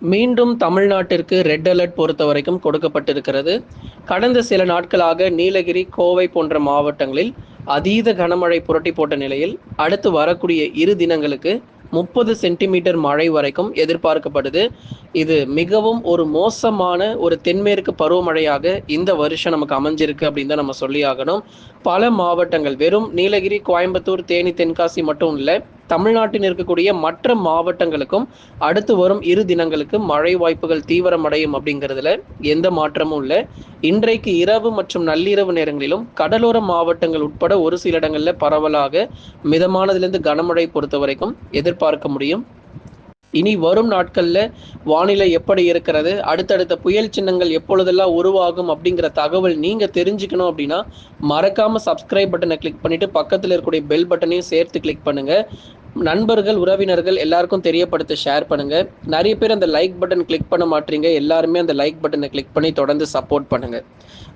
மீண்டும் தமிழ்நாட்டிற்கு red alert பொறுத்த வரைக்கும் கொடுக்கப்பட்டிருக்கிறது. கடந்த சில நாட்களாக நீலகிரி கோவை போன்ற மாவட்டங்களில் அதீத கனமழை புரட்டி போட்ட நிலையில் அடுத்து வரக்கூடிய இரு தினங்களுக்கு முப்பது சென்டிமீட்டர் மழை வரைக்கும் எதிர்பார்க்கப்படுது. இது மிகவும் ஒரு மோசமான ஒரு தென்மேற்கு பருவமழையாக இந்த வருஷம் நமக்கு அமைஞ்சிருக்கு அப்படின்னு தான் நம்ம சொல்லி ஆகணும். பல மாவட்டங்கள் வெறும் நீலகிரி கோயம்புத்தூர் தேனி தென்காசி மட்டும் இல்லை தமிழ்நாட்டில் இருக்கக்கூடிய மற்ற மாவட்டங்களுக்கும் அடுத்து வரும் இரு தினங்களுக்கு மழை வாய்ப்புகள் தீவிரமடையும் அப்படிங்கிறதுல எந்த மாற்றமும் இல்லை. இன்றைக்கு இரவு மற்றும் நள்ளிரவு நேரங்களிலும் கடலோர மாவட்டங்கள் உட்பட ஒரு சில இடங்களில் பரவலாக மிதமானதிலிருந்து கனமழை பொறுத்த வரைக்கும் எதிர்பார்க்க முடியும். இனி வரும் நாட்கள்ல வானிலை எப்படி இருக்கிறது அடுத்தடுத்த புயல் சின்னங்கள் எப்பொழுதெல்லாம் உருவாகும் அப்படிங்கிற தகவல் நீங்கள் தெரிஞ்சுக்கணும் அப்படின்னா மறக்காம சப்ஸ்கிரைப் பட்டனை கிளிக் பண்ணிட்டு பக்கத்துல இருக்கக்கூடிய பெல் பட்டனையும் சேர்த்து கிளிக் பண்ணுங்க. நண்பர்கள் உறவினர்கள் எல்லாருக்கும் தெரியப்படுத்த ஷேர் பண்ணுங்க. நிறைய பேர் அந்த லைக் பட்டன் கிளிக் பண்ண மாட்டீங்க. எல்லாருமே அந்த லைக் பட்டனை கிளிக் பண்ணி தொடர்ந்து சப்போர்ட் பண்ணுங்க.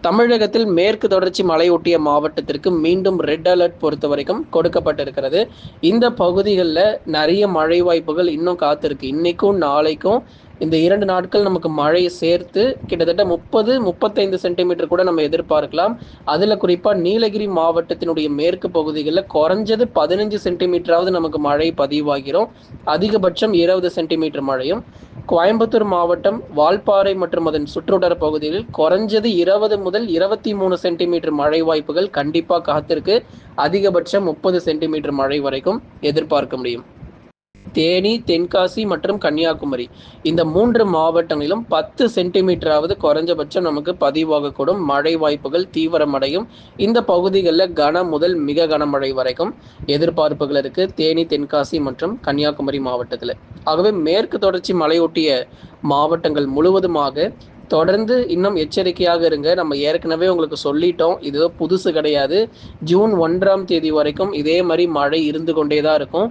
தமிழகத்தில் மேற்கு தொடர்ச்சி மலையொட்டிய மாவட்டத்திற்கு மீண்டும் ரெட் அலர்ட் பொறுத்த வரைக்கும் கொடுக்கப்பட்டிருக்கிறது. இந்த பகுதிகளில் நிறைய மழை வாய்ப்புகள் இன்னும் காத்திருக்கு. இன்னைக்கும் நாளைக்கும் இந்த இரண்டு நாட்கள் நமக்கு மழை சேர்த்து கிட்டத்தட்ட முப்பது முப்பத்தைந்து சென்டிமீட்டர் கூட நம்ம எதிர்பார்க்கலாம். அதில் குறிப்பாக நீலகிரி மாவட்டத்தினுடைய மேற்கு பகுதிகளில் குறைஞ்சது பதினஞ்சு சென்டிமீட்டராவது நமக்கு மழை பதிவாகிறோம். அதிகபட்சம் இருபது சென்டிமீட்டர் மழையும். கோயம்புத்தூர் மாவட்டம் வால்பாறை மற்றும் அதன் சுற்றுவட்டார பகுதிகளில் குறைஞ்சது இருபது முதல் இருபத்தி மூணு சென்டிமீட்டர் மழை வாய்ப்புகள் கண்டிப்பாக காத்திருக்கு. அதிகபட்சம் முப்பது சென்டிமீட்டர் மழை வரைக்கும் எதிர்பார்க்க முடியும். தேனி தென்காசி மற்றும் கன்னியாகுமரி. இந்த மூன்று மாவட்டங்களிலும் பத்து சென்டிமீட்டராவது குறைஞ்சபட்சம் நமக்கு பதிவாகக்கூடும். மழை வாய்ப்புகள் தீவிரமடையும். இந்த பகுதிகளில் கன முதல் மிக கனமழை வரைக்கும் எதிர்பார்ப்புகள் இருக்கு. தேனி தென்காசி மற்றும் கன்னியாகுமரி மாவட்டத்தில். ஆகவே மேற்கு தொடர்ச்சி மலையொட்டிய மாவட்டங்கள் முழுவதுமாக தொடர்ந்து இன்னும் எச்சரிக்கையாக இருங்க. நம்ம ஏற்கனவே உங்களுக்கு சொல்லிட்டோம். இது புதுசு கிடையாது. ஜூன் ஒன்றாம் தேதி வரைக்கும் இதே மாதிரி மழை இருந்து கொண்டே தான் இருக்கும்.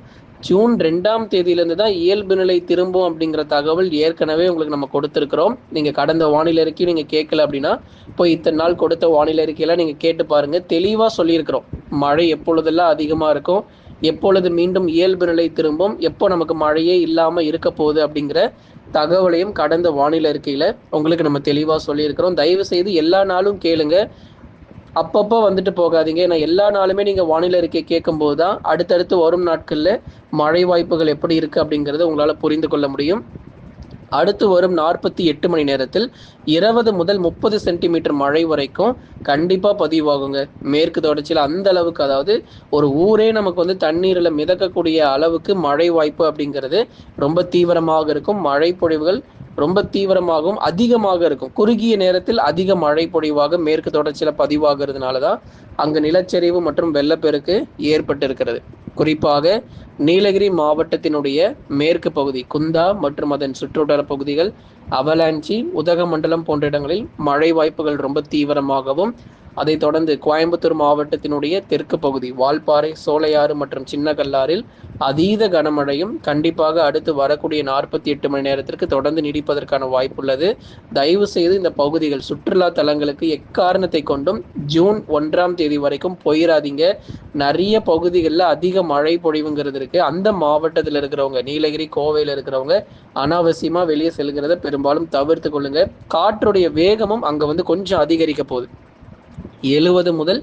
ஜூன் ரெண்டாம் தேதியிலேருந்து தான் இயல்பு நிலை திரும்பும் அப்படிங்கிற தகவல் ஏற்கனவே உங்களுக்கு நம்ம கொடுத்துருக்குறோம். நீங்கள் கடந்த வானிலை அறிக்கை நீங்கள் கேட்கல அப்படின்னா இப்போ இத்தனை நாள் கொடுத்த வானிலை அறிக்கையெல்லாம் நீங்கள் கேட்டு பாருங்கள் தெளிவாக சொல்லியிருக்கிறோம். மழை எப்பொழுதெல்லாம் அதிகமாக இருக்கும் எப்பொழுது மீண்டும் இயல்பு நிலை திரும்பும் எப்போ நமக்கு மழையே இல்லாமல் இருக்க போகுது அப்படிங்கிற தகவலையும் கடந்த வானிலை அறிக்கையில் உங்களுக்கு நம்ம தெளிவாக சொல்லியிருக்கிறோம். தயவு செய்து எல்லா நாளும் கேளுங்க. அப்பப்போ வந்துட்டு போகாதீங்க. ஏன்னா எல்லா நாளுமே நீங்கள் வானிலை அறிக்கை கேட்கும்போது தான் அடுத்தடுத்து வரும் நாட்களில் மழை வாய்ப்புகள் எப்படி இருக்குது அப்படிங்கிறத உங்களால் புரிந்து கொள்ள முடியும். அடுத்து வரும் நாற்பத்தி எட்டு மணி நேரத்தில் இருபது முதல் முப்பது சென்டிமீட்டர் மழை வரைக்கும் கண்டிப்பாக பதிவாகுங்க. மேற்கு தொடர்ச்சியில் அந்த அளவுக்கு அதாவது ஒரு ஊரே நமக்கு வந்து தண்ணீரில் மிதக்கக்கூடிய அளவுக்கு மழை வாய்ப்பு அப்படிங்கிறது ரொம்ப தீவிரமாக இருக்கும். மழை பொழிவுகள் ரொம்ப தீவிரமாகவும் அதிகமாக இருக்கும். குறுகிய நேரத்தில் அதிக மழை பொழிவாக மேற்கு தொடர்ச்சியில் பதிவாகிறதுனால தான் அங்கு நிலச்சரிவு மற்றும் வெள்ளப்பெருக்கு ஏற்பட்டிருக்கிறது. குறிப்பாக நீலகிரி மாவட்டத்தினுடைய மேற்கு பகுதி குந்தா மற்றும் அதன் சுற்றுவட்டார பகுதிகள் அவலாஞ்சி உதகமண்டலம் போன்ற இடங்களில் மழை வாய்ப்புகள் ரொம்ப தீவிரமாகவும் அதைத் தொடர்ந்து கோயம்புத்தூர் மாவட்டத்தினுடைய தெற்கு பகுதி வால்பாறை சோலையாறு மற்றும் சின்ன கல்லாறில் அதீத கனமழையும் கண்டிப்பாக அடுத்து வரக்கூடிய நாற்பத்தி எட்டு மணி நேரத்திற்கு தொடர்ந்து நீடிப்பதற்கான வாய்ப்புள்ளது. தயவு செய்து இந்த பகுதிகள் சுற்றுலா தலங்களுக்கு எக்காரணத்தை கொண்டும் ஜூன் ஒன்றாம் தேதி வரைக்கும் போயிடாதீங்க நிறைய பகுதிகளில் அதிக மழை பொழிவுங்கிறது இருக்கு. அந்த மாவட்டத்தில் இருக்கிறவங்க நீலகிரி கோவையில் இருக்கிறவங்க அனாவசியமாக வெளியே செல்கிறத பெரும்பாலும் தவிர்த்து கொள்ளுங்க. காற்றுடைய வேகமும் அங்கே வந்து கொஞ்சம் அதிகரிக்க போகுது. எழுபது முதல்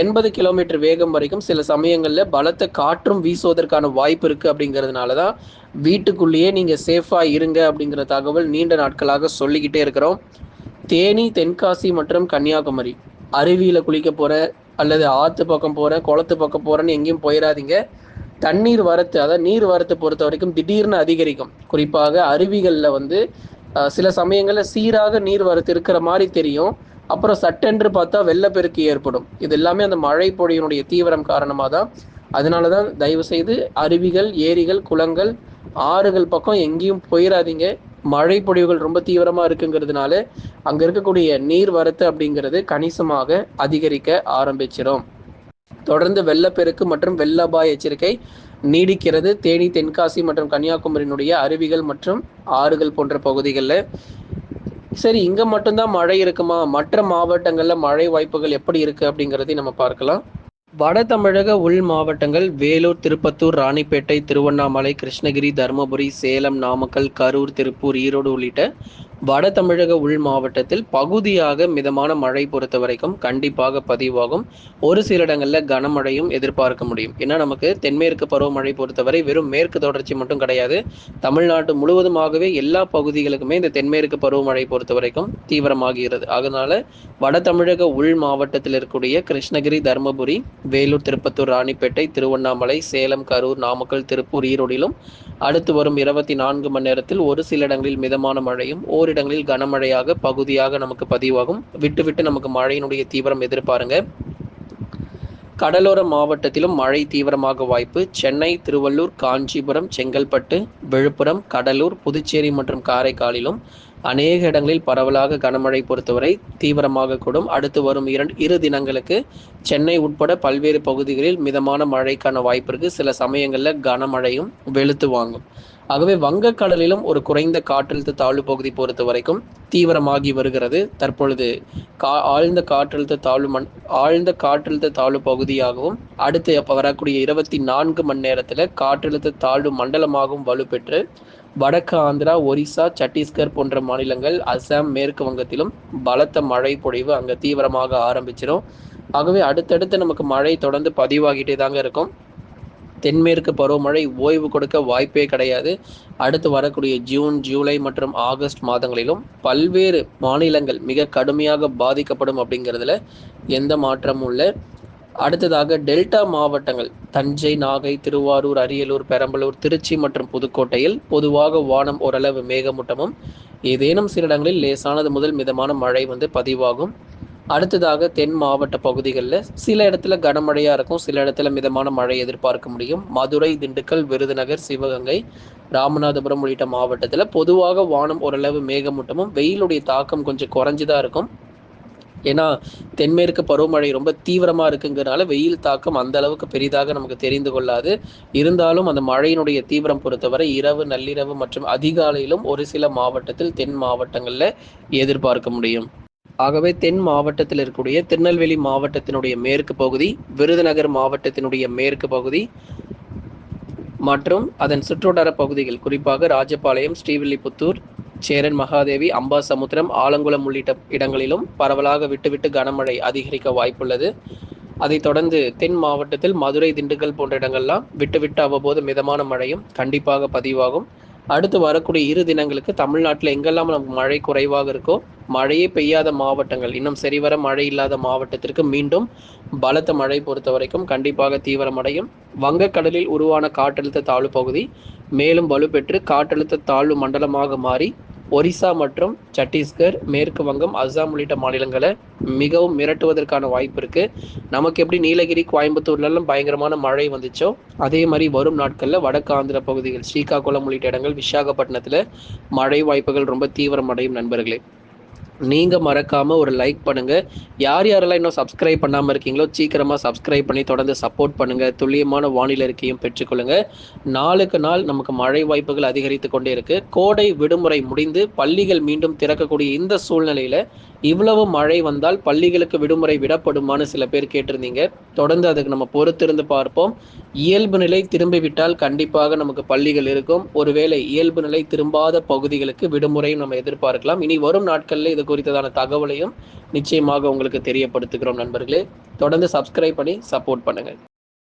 எண்பது கிலோமீட்டர் வேகம் வரைக்கும் சில சமயங்களில் பலத்த காற்றும் வீசுவதற்கான வாய்ப்பு இருக்குது அப்படிங்கிறதுனால தான் வீட்டுக்குள்ளேயே நீங்கள் சேஃபாக இருங்க அப்படிங்கிற தகவல் நீண்ட நாட்களாக சொல்லிக்கிட்டே இருக்கிறோம். தேனி தென்காசி மற்றும் கன்னியாகுமரி. அருவியில் குளிக்க போகிற அல்லது ஆற்று பக்கம் போகிற குளத்து பக்கம் போகிறேன்னு எங்கேயும் போயிடாதீங்க தண்ணீர் வரத்து அதாவது நீர் வரத்து பொறுத்த வரைக்கும் திடீர்னு அதிகரிக்கும். குறிப்பாக அருவிகளில் வந்து சில சமயங்களில் சீராக நீர் வரத்து இருக்கிற மாதிரி தெரியும். அப்புறம் சட்டென்று பார்த்தா வெள்ளப்பெருக்கு ஏற்படும். இது எல்லாமே அந்த மழை பொழியினுடைய தீவிரம் காரணமாக தான் அதனால தான் தயவு செய்து அருவிகள் ஏரிகள் குளங்கள் ஆறுகள் பக்கம் எங்கேயும் போயிடாதீங்க மழை பொழிவுகள் ரொம்ப தீவிரமாக இருக்குங்கிறதுனால அங்கே இருக்கக்கூடிய நீர் வரத்து அப்படிங்கிறது கணிசமாக அதிகரிக்க ஆரம்பிச்சிடும் தொடர்ந்து வெள்ளப்பெருக்கு மற்றும் வெள்ளபாய எச்சரிக்கை நீடிக்கிறது. தேனி தென்காசி மற்றும் கன்னியாகுமரியினுடைய அருவிகள் மற்றும் ஆறுகள் போன்ற பகுதிகளில் சரி இங்க மட்டும்தான் மழை இருக்குமா? மற்ற மாவட்டங்கள்ல மழை வாய்ப்புகள் எப்படி இருக்கு அப்படிங்கிறதையும் நம்ம பார்க்கலாம். வட தமிழக உள் மாவட்டங்கள் வேலூர் திருப்பத்தூர் ராணிப்பேட்டை திருவண்ணாமலை கிருஷ்ணகிரி தருமபுரி சேலம் நாமக்கல் கரூர் திருப்பூர் ஈரோடு உள்ளிட்ட வட தமிழக உள் மாவட்டத்தில் பகுதியாக மிதமான மழை பொறுத்த வரைக்கும் கண்டிப்பாக பதிவாகும். ஒரு சில இடங்களில் கனமழையும் எதிர்பார்க்க முடியும். ஏன்னா நமக்கு தென்மேற்கு பருவமழை பொறுத்தவரை வெறும் மேற்கு தொடர்ச்சி மட்டும் கிடையாது. தமிழ்நாடு முழுவதுமாகவே எல்லா பகுதிகளுக்குமே இந்த தென்மேற்கு பருவமழை பொறுத்த வரைக்கும் தீவிரமாகிறது. அதனால வட தமிழக உள் மாவட்டத்தில் இருக்கக்கூடிய கிருஷ்ணகிரி தருமபுரி வேலூர் திருப்பத்தூர் ராணிப்பேட்டை திருவண்ணாமலை சேலம் கரூர் நாமக்கல் திருப்பூர் ஈரோடிலும் அடுத்து வரும் இருபத்தி நான்கு மணி நேரத்தில் ஒரு சில இடங்களில் மிதமான மழையும் ஓரிடங்களில் கனமழையாக பகுதியாக நமக்கு பதிவாகும். விட்டு விட்டு நமக்கு மழையினுடைய தீவிரம் எதிர்பாருங்க. கடலோர மாவட்டத்திலும் மழை தீவிரமாக வாய்ப்பு. சென்னை திருவள்ளூர் காஞ்சிபுரம் செங்கல்பட்டு விழுப்புரம் கடலூர் புதுச்சேரி மற்றும் காரைக்காலிலும் அநேக இடங்களில் பரவலாக கனமழை பொறுத்தவரை தீவிரமாக கூடும். அடுத்து வரும் இரண்டு இரு தினங்களுக்கு சென்னை உட்பட பல்வேறு பகுதிகளில் மிதமான மழைக்கான வாய்ப்பு இருக்கு. சில சமயங்களில் கனமழையும் வெளுத்து வாங்கும். ஆகவே வங்கக்கடலிலும் ஒரு குறைந்த காற்றழுத்த தாழ்வு பகுதி பொறுத்த வரைக்கும் தீவிரமாகி வருகிறது. தற்பொழுது கா ஆழ்ந்த காற்றழுத்த தாழ்வு மண் ஆழ்ந்த காற்றழுத்த தாழ்வு பகுதியாகவும் அடுத்து வரக்கூடிய இருபத்தி நான்கு மணி நேரத்தில் காற்றழுத்த தாழ்வு மண்டலமாகவும் வலுப்பெற்று வடக்கு ஆந்திரா ஒரிசா சத்தீஸ்கர் போன்ற மாநிலங்கள் அசாம் மேற்கு வங்கத்திலும் பலத்த மழை பொழிவு அங்கே தீவிரமாக ஆரம்பிச்சிடும் ஆகவே அடுத்தடுத்து நமக்கு மழை தொடர்ந்து பதிவாகிட்டே தாங்க இருக்கும். தென்மேற்கு பருவமழை ஓய்வு கொடுக்க வாய்ப்பே கிடையாது. அடுத்து வரக்கூடிய ஜூன் ஜூலை மற்றும் ஆகஸ்ட் மாதங்களிலும் பல்வேறு மாநிலங்கள் மிக கடுமையாக பாதிக்கப்படும் அப்படிங்கிறதுல எந்த மாற்றமும் இல்லை. அடுத்ததாக டெல்டா மாவட்டங்கள் தஞ்சை நாகை திருவாரூர் அரியலூர் பெரம்பலூர் திருச்சி மற்றும் புதுக்கோட்டையில் பொதுவாக வானம் ஓரளவு மேகமூட்டமும் ஏதேனும் சில இடங்களில் லேசானது முதல் மிதமான மழை வந்து பதிவாகும். அடுத்ததாக தென் மாவட்ட பகுதிகளில் சில இடத்துல கனமழையாக இருக்கும் சில இடத்துல மிதமான மழை எதிர்பார்க்க முடியும். மதுரை திண்டுக்கல் விருதுநகர் சிவகங்கை ராமநாதபுரம் உள்ளிட்ட மாவட்டத்தில் பொதுவாக வானம் ஓரளவு மேகமூட்டமும் வெயிலுடைய தாக்கம் கொஞ்சம் குறைஞ்சுதான் இருக்கும். ஏன்னா தென்மேற்கு பருவமழை ரொம்ப தீவிரமாக இருக்குங்கிறனால வெயில் தாக்கம் அந்த அளவுக்கு பெரிதாக நமக்கு தெரிந்து கொள்ளாது. இருந்தாலும் அந்த மழையினுடைய தீவிரம் பொறுத்தவரை இரவு நள்ளிரவு மற்றும் அதிகாலையிலும் ஒரு சில மாவட்டத்தில் தென் மாவட்டங்களில் எதிர்பார்க்க முடியும். ஆகவே தென் மாவட்டத்தில் இருக்கக்கூடிய திருநெல்வேலி மாவட்டத்தினுடைய மேற்கு பகுதி விருதுநகர் மாவட்டத்தினுடைய மேற்கு பகுதி மற்றும் அதன் சுற்றுவட்டார பகுதிகள் குறிப்பாக ராஜபாளையம் ஸ்ரீவில்லிபுத்தூர் சேரன் மகாதேவி அம்பாசமுத்திரம் ஆலங்குளம் உள்ளிட்ட இடங்களிலும் பரவலாக விட்டுவிட்டு கனமழை அதிகரிக்க வாய்ப்புள்ளது. அதைத் தொடர்ந்து தென் மாவட்டத்தில் மதுரை திண்டுக்கல் போன்ற இடங்கள்லாம் விட்டுவிட்டு அவ்வப்போது மிதமான மழையும் கண்டிப்பாக பதிவாகும். அடுத்து வரக்கூடிய இரு தினங்களுக்கு தமிழ்நாட்டில் எங்கெல்லாம் நமக்கு மழை குறைவாக இருக்கோ மழையே பெய்யாத மாவட்டங்கள் இன்னும் சரிவர மழை இல்லாத மாவட்டத்திற்கு மீண்டும் பலத்த மழை பொறுத்த வரைக்கும் கண்டிப்பாக தீவிரமடையும். வங்கக்கடலில் உருவான காற்றழுத்த தாழ்வு பகுதி மேலும் வலுப்பெற்று காற்றழுத்த தாழ்வு மண்டலமாக மாறி ஒரிசா மற்றும் சத்தீஸ்கர் மேற்கு வங்கம் அஸ்ஸாம் உள்ளிட்ட மாநிலங்களை மிகவும் மிரட்டுவதற்கான வாய்ப்பு இருக்கு. நமக்கு எப்படி நீலகிரி கோயம்புத்தூர்லாம் பயங்கரமான மழை வந்துச்சோ அதே மாதிரி வரும் நாட்களில் வடக்கு ஆந்திர பகுதிகள் ஸ்ரீகாகுளம் உள்ளிட்ட இடங்கள் விசாகப்பட்டினத்தில் மழை வாய்ப்புகள் ரொம்ப தீவிரமடையும் நண்பர்களே. நீங்கள் மறக்காமல் ஒரு லைக் பண்ணுங்கள் யார் யாரெல்லாம் இன்னும் சப்ஸ்கிரைப் பண்ணாமல் இருக்கீங்களோ சீக்கிரமாக சப்ஸ்கிரைப் பண்ணி தொடர்ந்து சப்போர்ட் பண்ணுங்கள் துல்லியமான வானிலை இருக்கையும் பெற்றுக்கொள்ளுங்கள் நாளுக்கு நாள் நமக்கு மழை வாய்ப்புகள் அதிகரித்து கொண்டே இருக்குது கோடை விடுமுறை முடிந்து பள்ளிகள் மீண்டும் திறக்கக்கூடிய இந்த சூழ்நிலையில் இவ்வளவு மழை வந்தால் பள்ளிகளுக்கு விடுமுறை விடப்படுமான்னு சில பேர் கேட்டிருந்தீங்க. தொடர்ந்து அதுக்கு நம்ம பொறுத்திருந்து பார்ப்போம். இயல்பு நிலை திரும்பிவிட்டால் கண்டிப்பாக நமக்கு பள்ளிகள் இருக்கும். ஒருவேளை இயல்பு நிலை திரும்பாத பகுதிகளுக்கு விடுமுறையும் நம்ம எதிர்பார்க்கலாம். இனி வரும் நாட்களில் இது குறித்ததான தகவலையும் நிச்சயமாக உங்களுக்கு தெரியப்படுத்துகிறோம் நண்பர்களே. தொடர்ந்து சப்ஸ்கிரைப் பண்ணி சப்போர்ட் பண்ணுங்கள்.